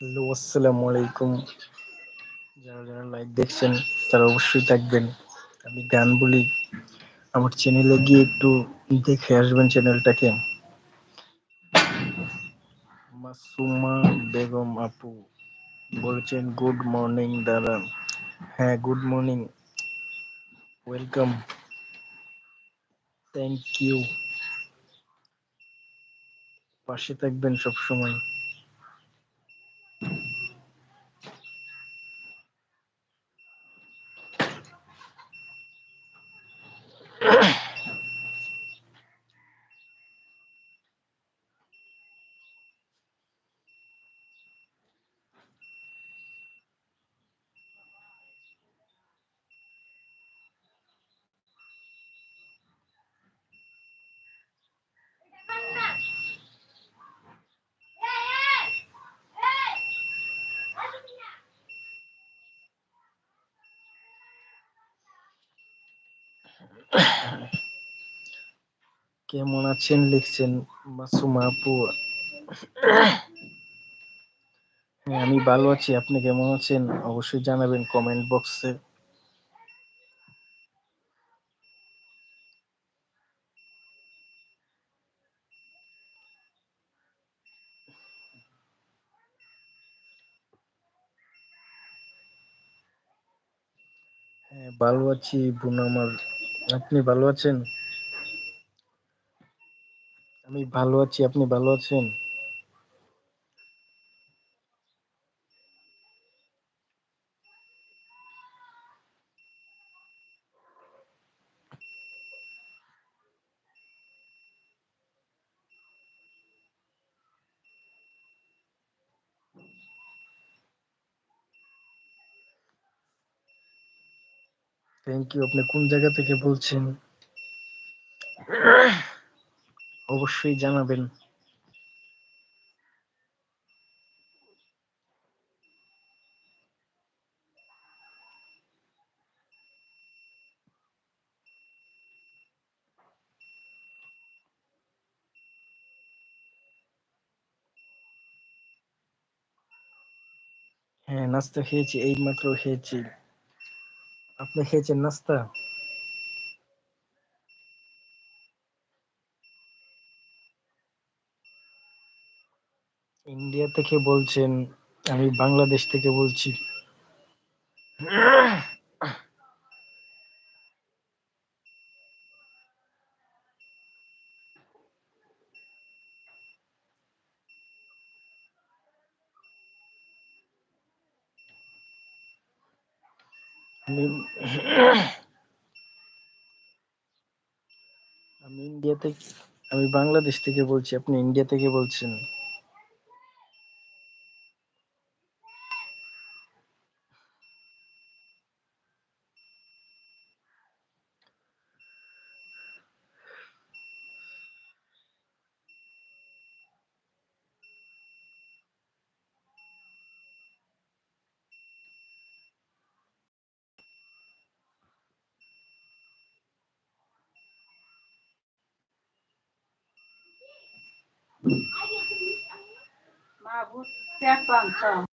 Hello, আসসালামু আলাইকুম। যারা যারা লাইভ দেখছেন, তারা অবশ্যই থাকবেন। আমি গান বলি। আমার চ্যানেলে গিয়ে একটু দেখে আসবেন চ্যানেলটাকে মাসুমা বেগম আপু বলছেন গুড মর্নিং দাদা হ্যাঁ good morning welcome thank you পাশে থাকবেন সব কেমন আছেন লিখছেন মাসুমা আপু হ্যাঁ আমি ভালো আছি। আপনি কেমন আছেন? অবশ্যই জানাবেন কমেন্ট বক্সে হ্যাঁ ভালো আছি, বোন আমার। আপনি ভালো আছেন? আমি ভালো আছি আপনি ভালো আছেন? থ্যাংক ইউ আপনি কোন জায়গা থেকে বলছেন? অবশ্যই জানাবেন। হ্যাঁ নাস্তা খেয়েছি এই মাত্র খেয়েছি। আপনি খেয়েছেন নাস্তা? ইন্ডিয়া থেকে বলছেন? আমি বাংলাদেশ থেকে বলছি আমি আমি ইন্ডিয়া থেকে আমি বাংলাদেশ থেকে বলছি আপনি ইন্ডিয়া থেকে বলছেন। Mahmut Serpantão.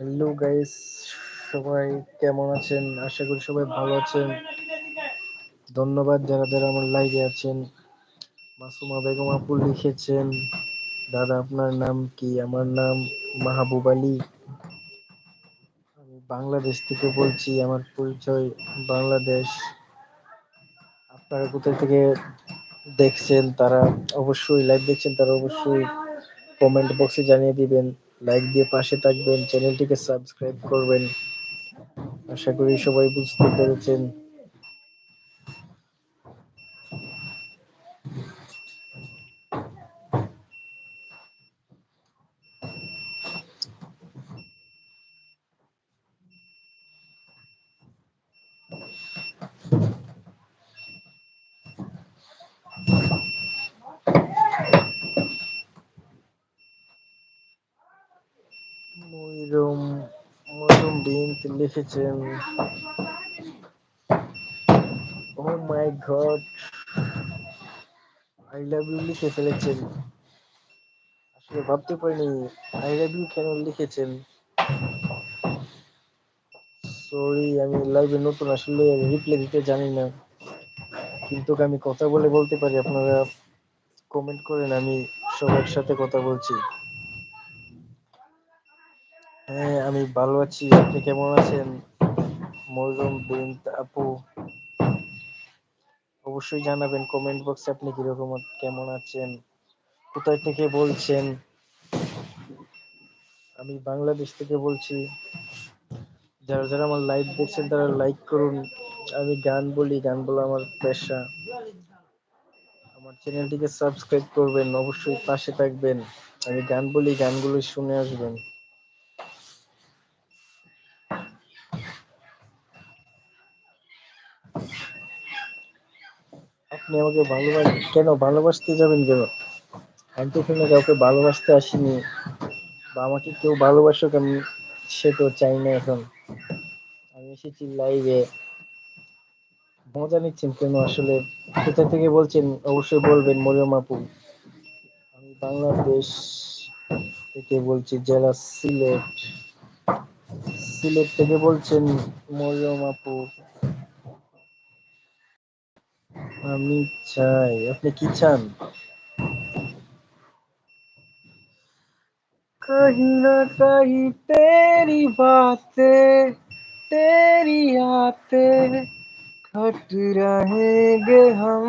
হ্যালো গাইস সবাই কেমন আছেন? আশা করি সবাই ভালো আছেন। ধন্যবাদ যারা যারা আমার লাইভে আছেন। মাসুমা বেগম আপু লিখেছেন, দাদা, আপনার নাম কি? আমার নাম মাহবুব আলী। আমি বাংলাদেশ থেকে বলছি, আমার পরিচয় বাংলাদেশ। আপনারা কোথায় থেকে দেখছেন, তারা অবশ্যই লাইভ দেখছেন, তারা অবশ্যই কমেন্ট বক্সে জানিয়ে দিবেন। লাইক দিয়ে পাশে থাকবেন চ্যানেলটিকে সাবস্ক্রাইব করবেন। আশা করি সবাই বুঝতে পেরেছেন। লিখেছেন ও my god I love you লিখে ফেলেছেন। আসলে ভাবতে পারিনি আই লাভ ইউ কেন লিখেছেন? সরি আমি লাইভে নতুন, আসলে রিপ্লাই দিতে জানি না। কিন্তু আমি কথা বলে বলতে পারি, আপনারা কমেন্ট করেন, আমি সবার সাথে কথা বলছি। হ্যাঁ আমি ভালো আছি। আপনি কেমন আছেন? মজুম বিন আপু, অবশ্যই জানাবেন কমেন্ট বক্সে আপনি কীরকম কেমন আছেন? কোথায় থেকে বলছেন? আমি বাংলাদেশ থেকে বলছি। যারা যারা আমার লাইভ দেখছেন, তারা লাইক করুন। আমি গান বলি, গান বলা আমার পেশা। আমার চ্যানেলটিকে সাবস্ক্রাইব করবেন, অবশ্যই পাশে থাকবেন। আমি গান বলি, গানগুলো শুনে আসবেন। আপনি আমাকে ভালোবাসেন কেন ভালোবাসতে যাবেন কেন? আমি তো এখানে কাউকে ভালোবাসতে আসিনি। বা আমাকে কেউ ভালোবাসুক, আমি সে তো চাই না এখন। আমি এসেছি লাইভে মজা নিচ্ছেন কেন? আসলে কোথা থেকে বলছেন? অবশ্যই বলবেন, মরিয়ম আপু। আমি বাংলাদেশ থেকে বলছি, জেলা সিলেট। সিলেট থেকে বলছেন মরিয়ম আপু। আমি চাই আপনি কি চান कहीं ना कहीं तेरी बातें तेरी आते खट रहेंगे हम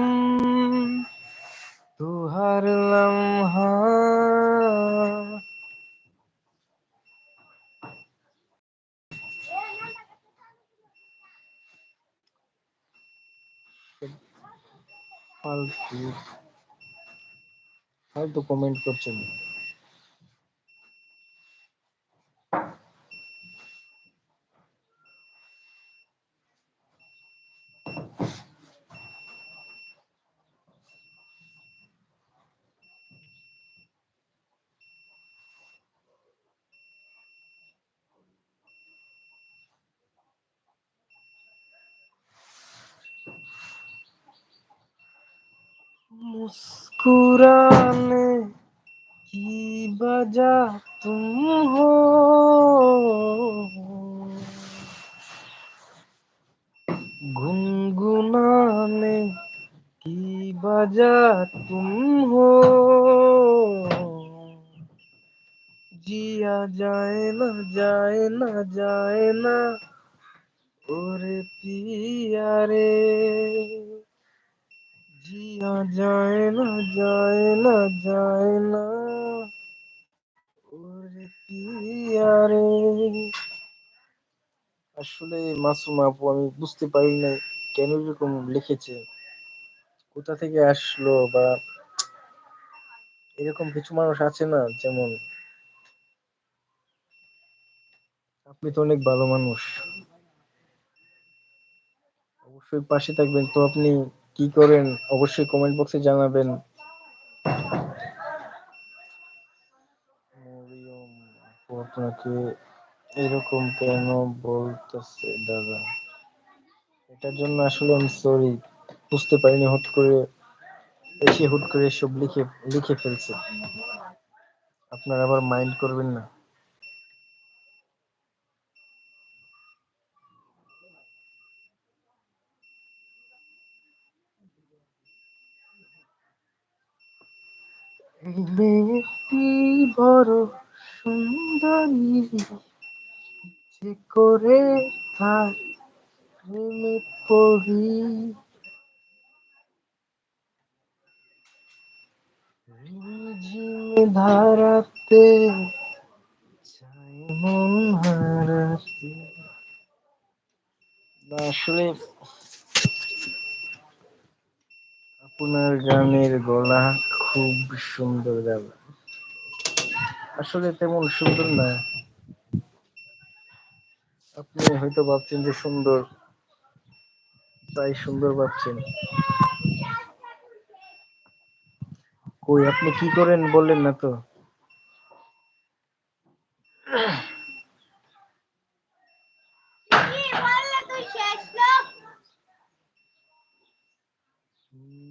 तू हर लम्हा ফালতু ফালতু কমেন্ট করছেন। मुस्कुराने की वजह तुम हो गुनगुनाने की वजह तुम हो जिया जाए ना जाए ना जाए ना ओरे पिया रे জিয়া যায় না যায় না যায় না। ওরে পিয়ারে আসলে মাসুম আপু, আমি বুঝতে পারি না কেন এরকম লিখেছে। কোথা থেকে আসলো বা এরকম কিছু মানুষ আছে না যেমন আপনি তো অনেক ভালো মানুষ। অবশ্যই পাশে থাকবেন। তো আপনি কি করেন? অবশ্যই কমেন্ট বক্সে জানাবেন। আপনাকে এরকম কেন বলতেছে দাদা? এটার জন্য আসলে আমি সরি বুঝতে পারিনি, হুট করে এসে হুট করে এসব লিখে লিখে ফেলছে। আপনারা আবার মাইন্ড করবেন না। বড় সুন্দরী। যে করে তার প্রেমে পড়ি। রিমঝিম ধারাতে আসলে আপনার গানের গলা খুব সুন্দর গান আসলে তেমন সুন্দর না। আপনি হয়তো ভাবছেন যে সুন্দর। তাই সুন্দর ভাবছেন। কই, আপনি কি করেন বললেন না তো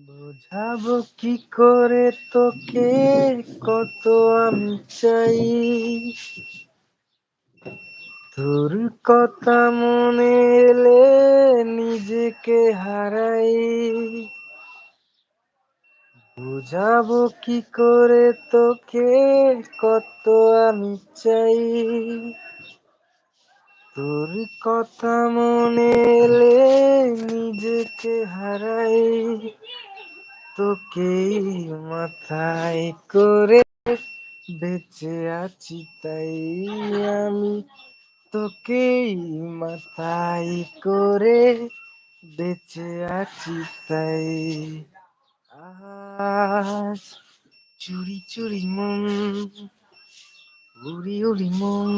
বোঝাবো কি করে তোকে? কত আমি চাই। তোর কথা মনে এলে নিজেকে হারাই। বুঝাবো কি করে তোকে? কত আমি চাই। তোর কথা মনে এলে নিজেকে হারাই। তোকেই মাথায় করে বেঁচে আছি তাই আমি তোকেই মাথায় করে বেঁচে আছি তাই। আজ চুরি চুরি মন, উড়ি উড়ি মন,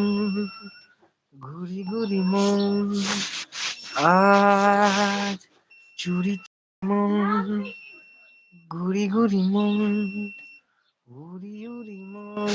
ঘুরি ঘুরি মন, আজ চুরি মন ঘুরি ঘুরি মন উড়ি উড়ি মন।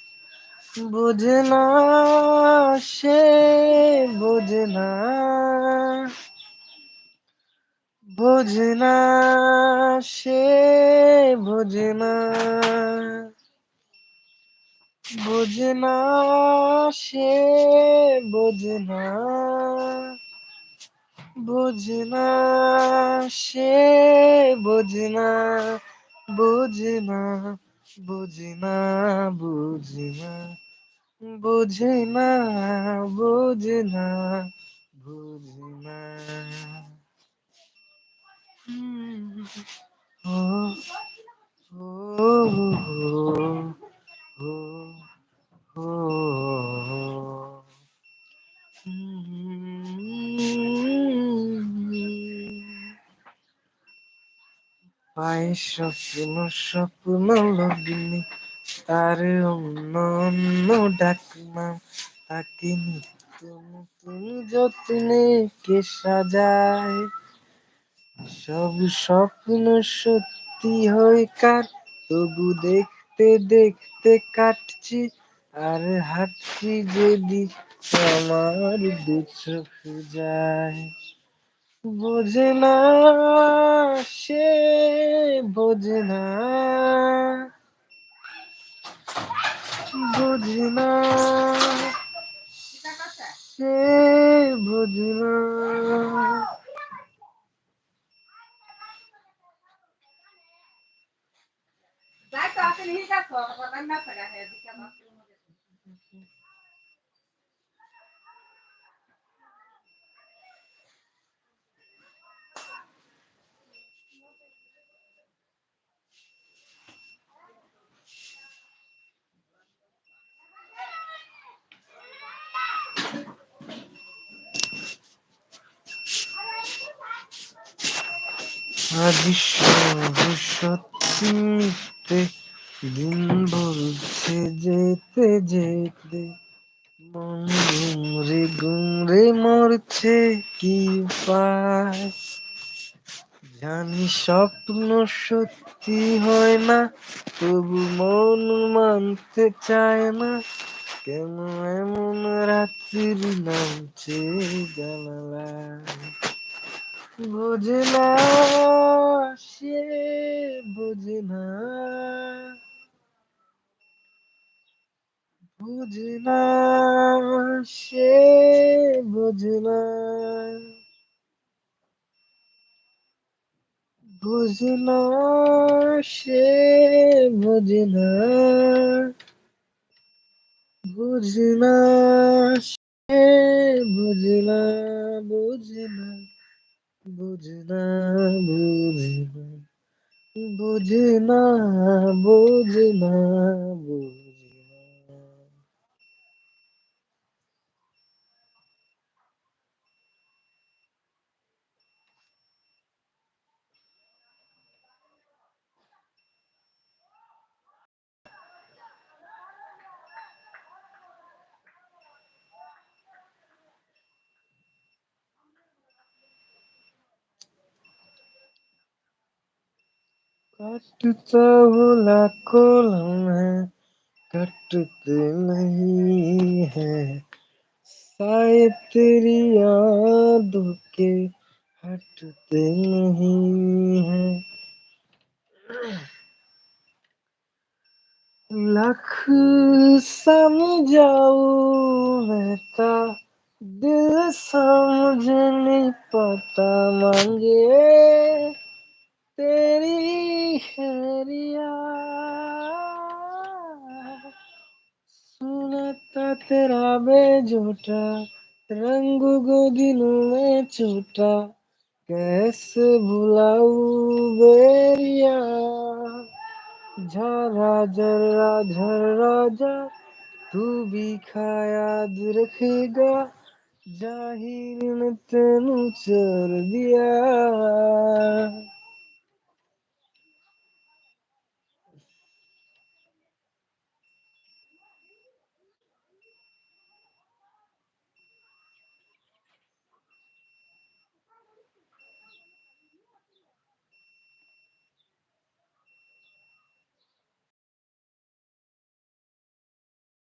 বোঝে না সে বোঝে না না সে বোঝে না না সে বোঝে না না সে বোঝে না বোঝে না না না বোঝে না বোঝে না বোঝে না। ও ও ও ও স্বপ্ন স্বপ্ন লগ্নি তার অন্য অন্য ডাক নাম তাকে নিত্য নতুন যত্নে কে সাজায়? সব স্বপ্ন সত্যি হয় কার? তবু দেখতে দেখতে কাটছি আর হাঁটছি যদি আমার দু চোখ যায়। বোঝে না সে, বোঝে না বুঝি না সে বুঝি না तो आपने ही का तो पता ना पड़ा है अभी क्या बात সত্যি মিথ্যে দিন বলছে যেতে যেতে মন গুমরে গুমরে মরছে কি পায় জানি স্বপ্ন সত্যি হয় না, তবু মন মানতে চায় না, কেন এমন রাত্রি নামছে জানালায় বোঝে না সে বোঝে না বোঝে না সে বোঝে না বোঝে না সে বোঝে না বোঝে না সে বোঝে না বোঝে না বুঝনা না বোঝে कटता है, कटते नहीं है। साए तेरी यादों के हटते नहीं है। लख समझाऊ दिल समझ नहीं पाता मांगे। तेरी खैरिया सुनता तेरा बेजोटा रंग गो दिलों में छूटा कैसे भुलाऊ बेरिया झरा जरा झरा जा तू भी याद रखेगा जाहिर ने तेनू चर दिया